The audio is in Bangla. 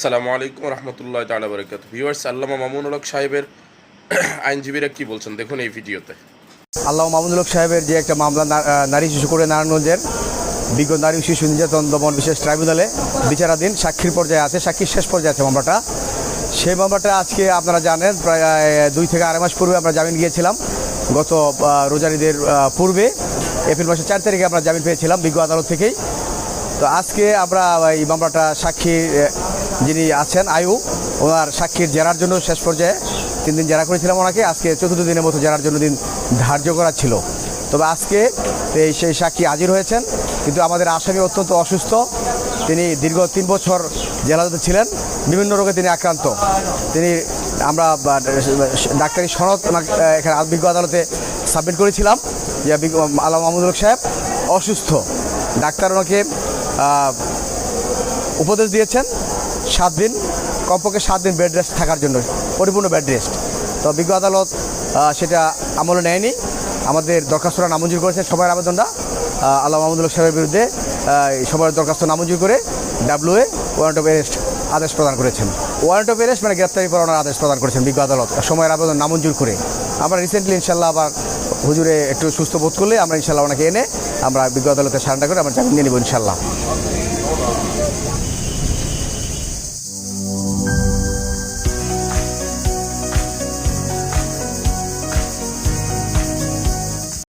আসসালামু আলাইকুম রহমতুল্লাহ তালা বরকাত ভিউয়ার্স আল্লামা মামুনুল হক সাহেবের আইনজীবীরা কি বলছেন দেখুন এই ভিডিওতে। আল্লাহ মামুনুল হক সাহেবের যে একটা মামলা নারী শিশু করে নারায়ণগঞ্জের বিজ্ঞ নারী শিশু নির্যাতন দমন বিশেষ ট্রাইব্যুনালে বিচারাধীন সাক্ষীর পর্যায়ে আছে, সাক্ষীর শেষ পর্যায়ে আছে মামলাটা। সেই মামলাটা আজকে আপনারা জানেন, প্রায় দুই থেকে আড়াই মাস পূর্বে আমরা জামিন গিয়েছিলাম। গত রোজারিদের পূর্বে, এপ্রিল মাসের চার তারিখে আমরা জামিন পেয়েছিলাম বিজ্ঞ আদালত থেকেই। তো আজকে আমরা এই মামলাটা সাক্ষী যিনি আছেন, আয়ু, ওনার সাক্ষীর জেরার জন্য শেষ পর্যায়ে তিন দিন জেরা করেছিলাম ওনাকে। আজকে চতুর্থ দিনের মতো জেরার জন্য দিন ধার্য করা ছিল। তবে আজকে এই সেই সাক্ষী হাজির হয়েছেন, কিন্তু আমাদের আসামি অত্যন্ত অসুস্থ। তিনি দীর্ঘ তিন বছর জেলাতে ছিলেন, বিভিন্ন রোগে তিনি আক্রান্ত। তিনি আমরা ডাক্তারি সনদ এখানে বিজ্ঞ আদালতে সাবমিট করেছিলাম। যে আলম মাহমুদুল সাহেব অসুস্থ। ডাক্তার ওনাকে উপদেশ দিয়েছেন সাত দিন, কমপক্ষে সাত দিন বেড রেস্ট থাকার জন্য, পরিপূর্ণ বেড রেস্ট তো বিজ্ঞ আদালত সেটা আমলে নেয়নি। আমাদের দরখাস্তটা নামঞ্জুর করেছেন সবার আবেদনটা। আল্লাহ মাহমুদুল সাহেবের বিরুদ্ধে সবার দরখাস্ত নামঞ্জুর করে ডাব্লিউএ ওয়ারেন্ট অফ অ্যারেস্ট আদেশ প্রদান করেছেন। ওয়ারেন্ট অফ অ্যারেস্ট মানে গ্রেপ্তারি পরোয়ানার আদেশ প্রদান করেছেন বিজ্ঞ আদালত। সময়ের আবেদন নামঞ্জুর করে। আমরা রিসেন্টলি ইনশাল্লাহ আবার হুজুরে একটু সুস্থ বোধ করলে আমরা ইনশাল্লাহ ওনাকে এনে আমরা বিজ্ঞ আদালতে সারেন্ডার করে আমরা জামিন নিয়ে নেব ইনশাল্লাহ।